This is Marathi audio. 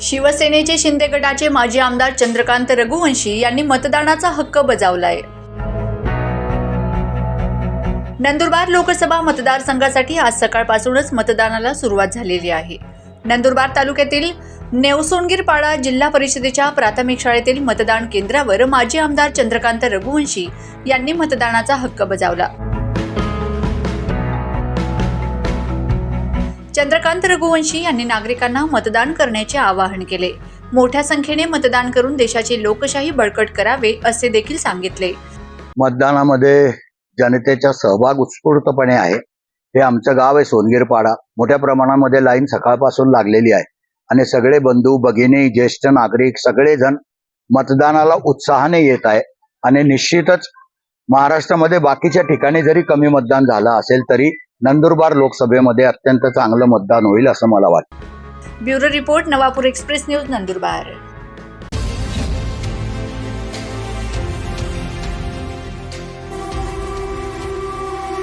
शिवसेनेचे शिंदे गटाचे माजी आमदार चंद्रकांत रघुवंशी यांनी मतदानाचा हक्क बजावलाय. नंदुरबार लोकसभा मतदारसंघासाठी आज सकाळपासूनच मतदानाला सुरुवात झालेली आहे. नंदुरबार तालुक्यातील नेवसोनगीरपाडा जिल्हा परिषदेच्या प्राथमिक शाळेतील मतदान केंद्रावर माजी आमदार चंद्रकांत रघुवंशी यांनी मतदानाचा हक्क बजावला. चंद्रकांत रघुवंशी यांनी नागरिकांना मतदान करण्याचे आवाहन केले. मोठ्या संख्येने मतदान करून देशाची लोकशाही बळकट करावे असे देखील सांगितले. मतदानामध्ये जनतेचा सहभाग उत्स्फूर्तपणे आहे. हे आमचं गाव आहे सोनगीरपाडा. मोठ्या प्रमाणामध्ये लाईन सकाळपासून लागलेली आहे. आणि सगळे बंधू भगिनी ज्येष्ठ नागरिक सगळेजण मतदानाला उत्साहाने येत आहे. आणि निश्चितच महाराष्ट्रामध्ये बाकीच्या ठिकाणी जरी कमी मतदान झालं असेल तरी नंदुरबार लोकसभेमध्ये अत्यंत चांगलं मतदान होईल असं मला वाटतं. Bureau report Navapur express news Nandurbar.